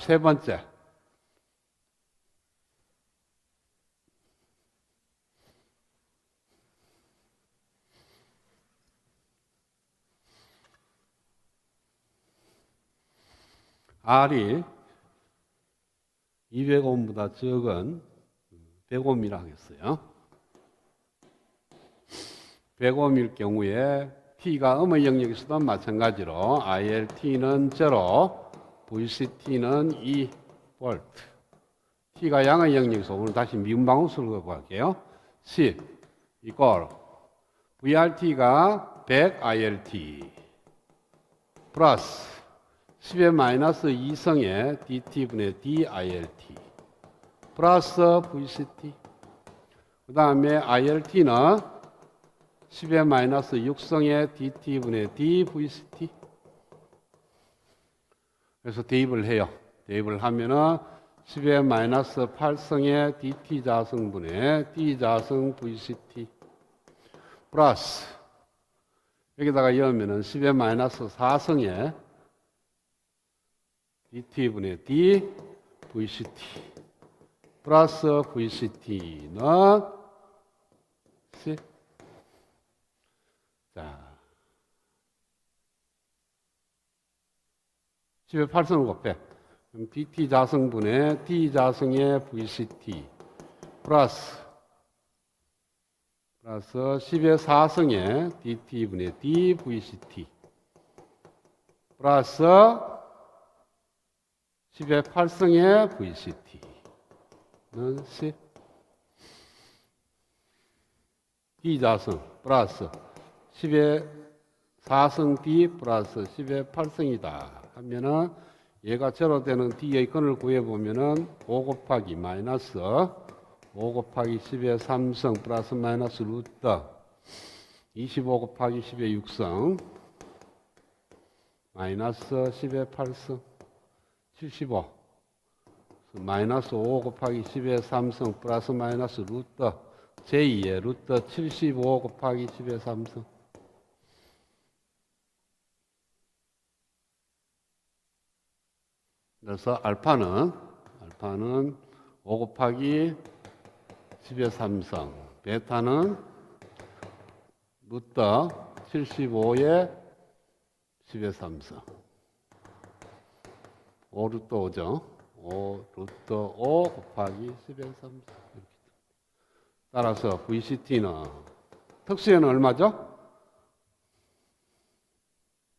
세 번째. R이 200옴보다 적은 100옴이라 하겠어요. 100옴일 경우에 T가 음의 영역에서도 마찬가지로 ILT는 제로, VCT는 2V. T가 양의 영역에서 오늘 다시 미분 방울수를 갖고 갈게요. 10 이꼴 VRT가 100 ILT 플러스 10의 마이너스 2성의 DT분의 DILT 플러스 VCT 그 다음에 ILT는 10의 마이너스 6성의 DT분의 DVCT 그래서 대입을 해요. 대입을 하면은 10의 마이너스 8성의 DT 자성분의 D 자성 VCT 플러스 여기다가 넣으면은 10의 마이너스 4성의 DT분의 D VCT 플러스 VCT는 10 자, 10의 8성을 곱해. DT 자성분의 D 자성의 VCT 플러스 플러스 10의 4성의 DT분의 D VCT 플러스 10의 8성의 VCT는 10 D 자성 플러스 10의 4성 D 플러스 10의 8성이다 하면은 얘가 제로 되는 D의 근을 구해보면은 5 곱하기 마이너스 5 곱하기 10의 3성 플러스 마이너스 루트 25 곱하기 10의 6성 마이너스 10의 8성 75 마이너스 5 곱하기 10의 3성 플러스 마이너스 루트 제2의 루트 75 곱하기 10의 3성 그래서 알파는 알파는 5 곱하기 10의 3성 베타는 루트 75의 10의 3성. 5 루트 5죠? 5 루트 5 곱하기 10의 3성. 이렇게 따라서 VCT는 특수에는 얼마죠?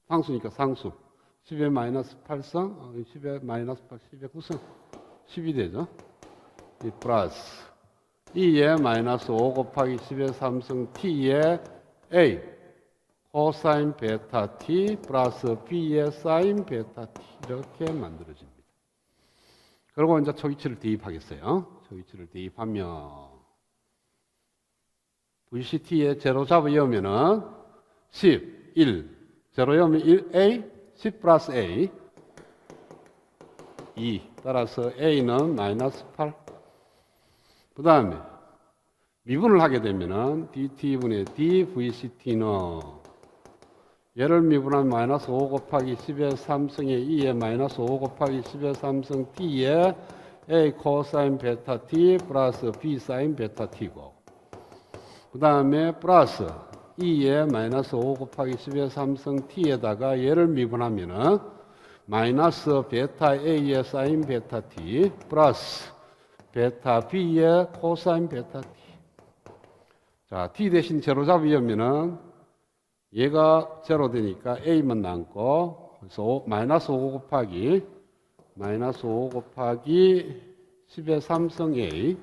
상수니까 상수 10의 마이너스 8성, 10의 마이너스 8, 10의 9성, 10이 되죠. 이 플러스 2의 마이너스 5 곱하기 10의 3성 t의 a 코사인 베타 t 플러스 b의 사인 베타 t 이렇게 만들어집니다. 그리고 이제 초기치를 대입하겠어요. 초기치를 대입하면 VCT에 제로 잡으려면은 10, 1, 제로 여면 1A, 10 플러스 A 2 따라서 A는 마이너스 8. 그 다음에 미분을 하게 되면은 DT분의 DVCT는 얘를 미분하면 마이너스 5 곱하기 10의 3승의 2의 마이너스 5 곱하기 10의 3승 T의 A 코사인 베타 T 플러스 B 사인 베타 T고 그 다음에 플러스 2에 마이너스 5 곱하기 10의 3성 t에다가 얘를 미분하면은 마이너스 베타 a의 사인 베타 t 플러스 베타 b의 코사인 베타 t. 자, t 대신 제로 잡으려면은 얘가 제로 되니까 a만 남고 그래서 오- 마이너스 5 곱하기 마이너스 5 곱하기 10의 3성 a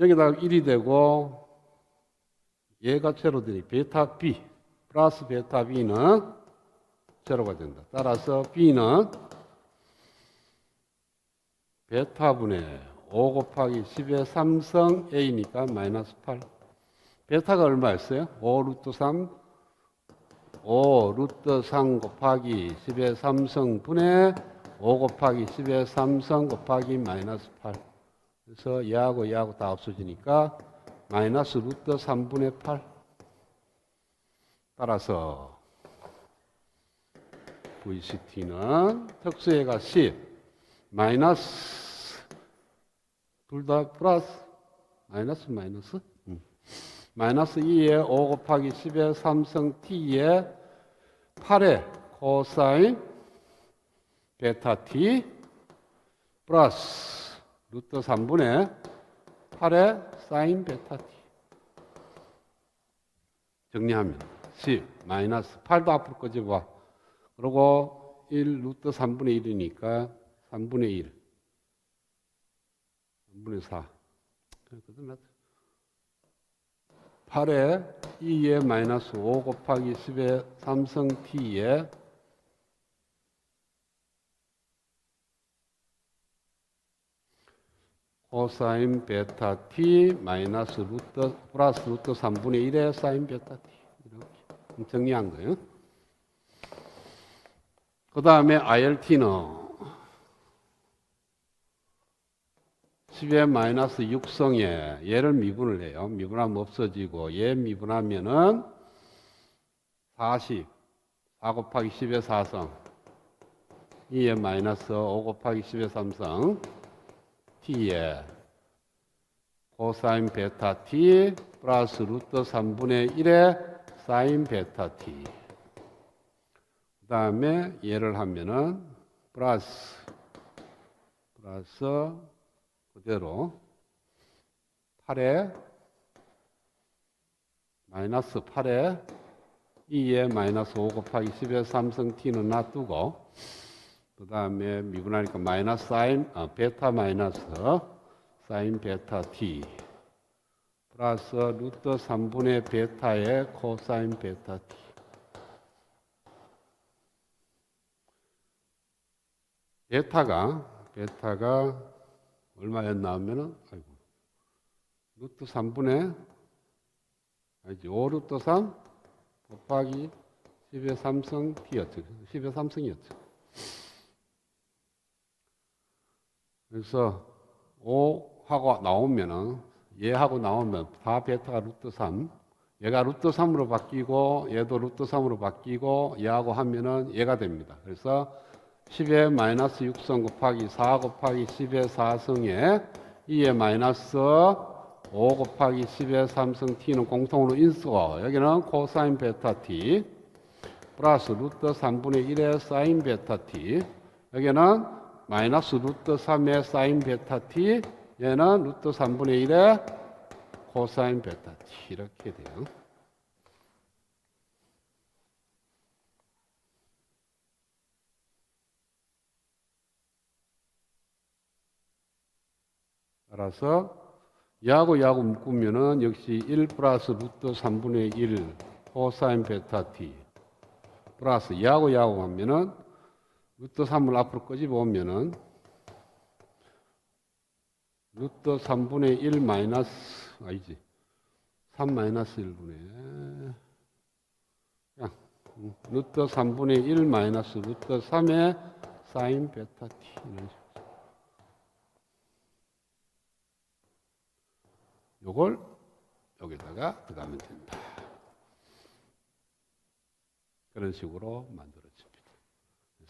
여기다가 1이 되고 얘가 제로 되니 베타 B 플러스 베타 B는 제로가 된다. 따라서 B는 베타분의 5 곱하기 10의 3성 A니까 마이너스 8. 베타가 얼마였어요? 5 루트 3 5 루트 3 곱하기 10의 3성 분의 5 곱하기 10의 3성 곱하기 마이너스 8. 그래서 얘하고 얘하고 다 없어지니까 마이너스 루트 3분의 8 따라서 VCT는 특수해가 10 마이너스 둘 다 플러스 마이너스 마이너스 음. 마이너스 2에 5 곱하기 10의 삼성 t에 8의 코사인 베타 t 플러스 루트 3분의 8의 사인 베타 t 정리하면 10 마이너스 8도 앞으로 꺼져봐. 그리고 1 루트 3분의 1이니까 3분의 1 3분의 4 그거든 8에 2에 마이너스 5 곱하기 10의 삼성 t에 코사인 베타 t 마이너스 루트 플러스 루트 3분의 1의 사인 베타 t 이렇게 정리한 거예요. 그 다음에 IRT는 10의 마이너스 6성에 얘를 미분을 해요. 미분하면 없어지고 얘 미분하면은 40, 4 곱하기 10의 4성 2의 마이너스 5 곱하기 10의 3성 t에 코사인 베타 t 플러스 루트 3분의 1의 사인 베타 t. 그 다음에 얘를 하면은 플러스 플러스 그대로 8에 마이너스 8에 2에 마이너스 5 곱하기 10의 삼성 t는 놔두고 그 다음에 미분하니까 마이너스 사인 어, 베타 마이너스 사인 베타 t 플러스 루트 3분의 베타의 코사인 베타 t. 베타가 베타가 얼마였나 하면은 아이고 루트 3분의 아니지 5 루트 3 곱하기 10의 3승 t였죠. 10의 3승이었죠 그래서 5하고 나오면은 얘하고 나오면 다 베타가 루트 3 얘가 루트 3으로 바뀌고 얘도 루트 3으로 바뀌고 얘하고 하면은 얘가 됩니다. 그래서 10의 마이너스 6성 곱하기 4 곱하기 10의 4성에 2의 마이너스 5 곱하기 10의 3성 t는 공통으로 인수고 여기는 코사인 베타 t 플러스 루트 3분의 1의 사인 베타 t. 여기는 마이너스 루트 3의 사인 베타 t 얘는 루트 3분의 1의 코사인 베타 t 이렇게 돼요. 따라서 야하고 야하고 묶으면은 역시 1 플러스 루트 3분의 1 코사인 베타 t 플러스 야하고 야하고 하면은 루트 3을 앞으로 끄집어 오면은 루트 3분의 1 마이너스 아니지 3 마이너스 1분의 그냥 음, 루트 3분의 1 마이너스 루트 3의 사인 베타 t 이런 식으로 요걸 여기다가 들어가면 된다. 그런 식으로 만들어집니다.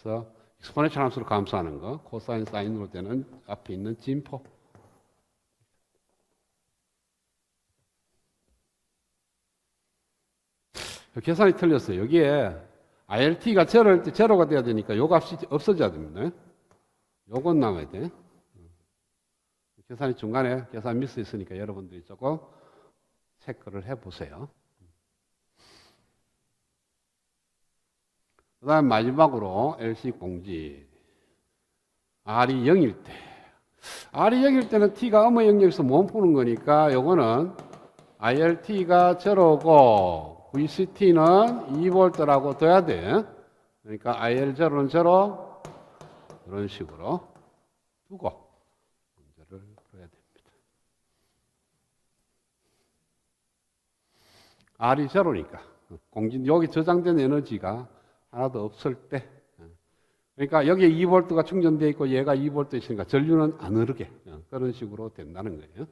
그래서 익스포네셜 함수를 감수하는 거, 코사인 사인으로 되는 앞에 있는 진포. 계산이 틀렸어요. 여기에 IRT가 제로일 때 제로가 돼야 되니까 요 값이 없어져야 됩니다. 요건 남아야 돼. 계산이 중간에 계산 미스 있으니까 여러분들이 조금 체크를 해 보세요. 그 다음 마지막으로 LC 공지. R이 0일 때. R이 0일 때는 T가 음의 영역에서 못 푸는 거니까 요거는 IRT가 제로고 VCT는 2V라고 둬야 돼. 그러니까 IL 제로는 제로 이런 식으로 두고 문제를 풀어야 됩니다. R이 제로니까 공진 여기 저장된 에너지가 하나도 없을 때 그러니까 여기에 2볼트가 충전되어 있고 얘가 2볼트 있으니까 전류는 안 흐르게 그런 식으로 된다는 거예요.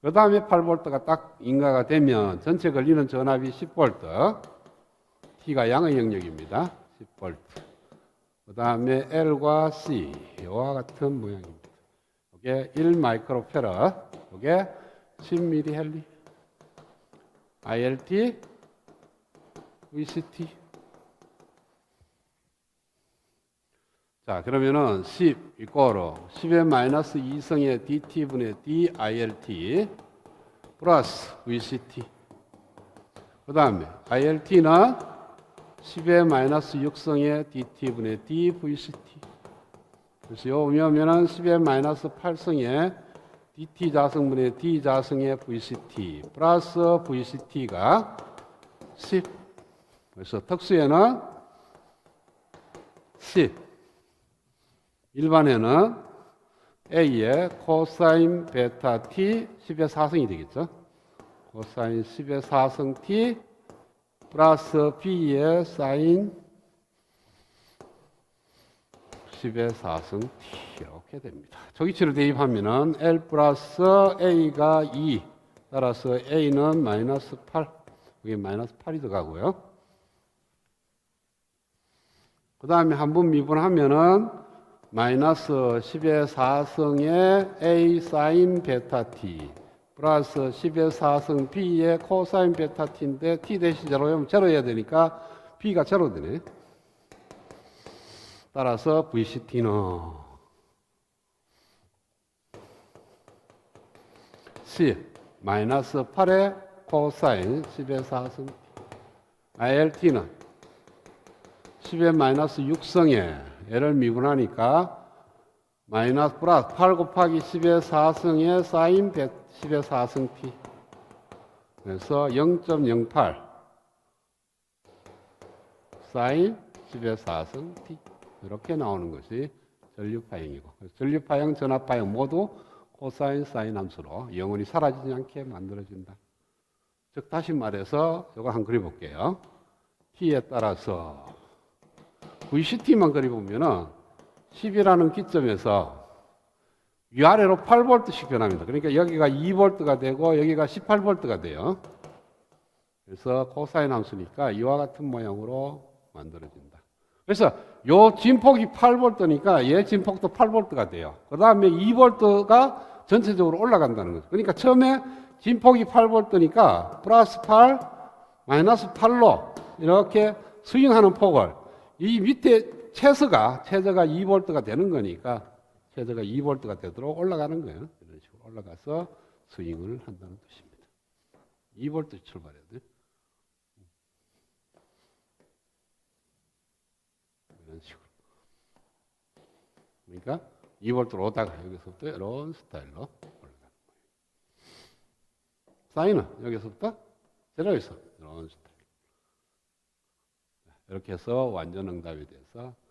그 다음에 8볼트가 딱 인가가 되면 전체 걸리는 전압이 10볼트 T가 양의 영역입니다. 10볼트 그 다음에 L과 C 이와 같은 모양입니다. 이게 1 마이크로페라, 이게 10 미리헬리. ILT, VCT. 자, 그러면은 10 이꼬로 10의 마이너스 2성의 DT분의 DILT 플러스 VCT. 그 다음에 ILT는 10의 마이너스 6성의 DT분의 DVCT. 그래서 요 오면은 10의 마이너스 8성의 DT 자성분의 D 자성의 VCT 플러스 VCT가 10. 그래서 특수에는 10. 일반에는 A의 코사인 베타 T 10의 4승이 되겠죠. 코사인 10의 4승 T 플러스 B의 사인 10의 4승 T 이렇게 됩니다. 조기치를 대입하면은 L 플러스 A가 2 따라서 A는 마이너스 8 여기 마이너스 8이 들어가고요. 그 다음에 한 번 미분하면은 마이너스 10의 4승의 A 사인 베타 T 플러스 10의 4승 B의 코사인 베타 T인데 T 대신 제로면 제로해야 되니까 B가 제로 되네. 따라서 VCT는 C 마이너스 8의 코사인 10의 4승 T ILT는 10의 마이너스 6성에 얘를 미분하니까 마이너스 플러스 8 곱하기 10의 4승의 사인 10의 4승 t 그래서 0.08 사인 10의 4승 t 이렇게 나오는 것이 전류파형이고 전류파형, 전압파형 모두 코사인, 사인 함수로 영원히 사라지지 않게 만들어진다. 즉 다시 말해서 이거 한번 그려볼게요. t에 따라서 VCT만 그려보면은 10이라는 기점에서 위아래로 8V씩 변합니다. 그러니까 여기가 2V가 되고 여기가 18V가 돼요. 그래서 코사인 함수니까 이와 같은 모양으로 만들어진다. 그래서 요 진폭이 8V니까 얘 진폭도 8V가 돼요. 그 다음에 2V가 전체적으로 올라간다는 거죠. 그러니까 처음에 진폭이 8V니까 플러스 8, 마이너스 8로 이렇게 스윙하는 폭을 이 밑에 최저가 최저가 2볼트가 되는 거니까 최저가 2볼트가 되도록 올라가는 거예요. 이런 식으로 올라가서 스윙을 한다는 뜻입니다. 2볼트 출발해야 돼. 이런 식으로. 그러니까 2볼트로 오다가 여기서부터 이런 스타일로 올라가는 거예요. 사인은 여기서부터 제로에서 이런 스타일. 이렇게 해서 완전 대해서 마치겠습니다.